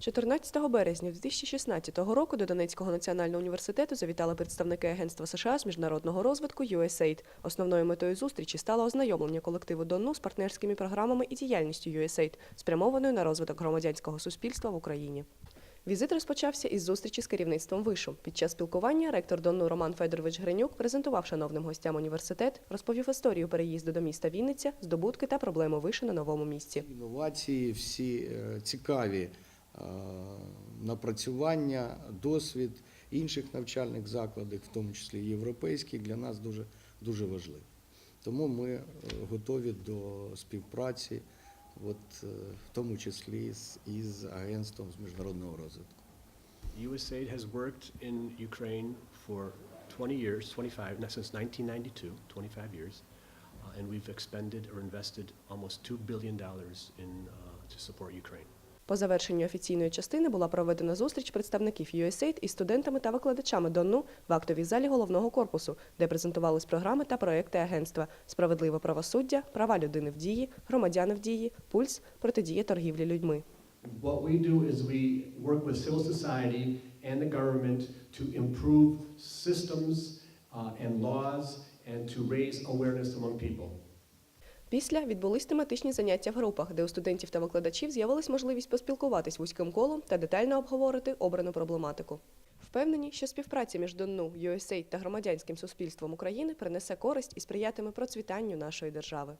14 березня 2016 року до Донецького національного університету завітали представники Агентства США з міжнародного розвитку USAID. Основною метою зустрічі стало ознайомлення колективу Донну з партнерськими програмами і діяльністю USAID, спрямованою на розвиток громадянського суспільства в Україні. Візит розпочався із зустрічі з керівництвом вишу. Під час спілкування ректор Донну Роман Федорович Гринюк презентував шановним гостям університет, розповів історію переїзду до міста Вінниця, здобутки та проблеми вишу на новому місці. Інновації, всі е, цікаві напрацювання, досвід інших навчальних закладів, в тому числі європейських, для нас дуже, дуже важливі. Тому ми е, готові до співпраці, от, е, в тому числі з, із агентством з міжнародного розвитку. USAID has worked in Ukraine for 20 years, 25, since 1992, 25 years, uh, and we've expended or invested almost $2 billion in, uh, to support Ukraine. По завершенню офіційної частини була проведена зустріч представників USAID із студентами та викладачами Донну в актовій залі головного корпусу, де презентувались програми та проекти агентства Справедливе правосуддя, права людини в дії, громадяни в дії, пульс, протидія торгівлі людьми. What we do is we work with civil society and the government to improve systems uh, and laws and to raise awareness among people. Після відбулись тематичні заняття в групах, де у студентів та викладачів з'явилась можливість поспілкуватись вузьким колом та детально обговорити обрану проблематику. Впевнені, що співпраця між Донну, USAID та громадянським суспільством України принесе користь і сприятиме процвітанню нашої держави.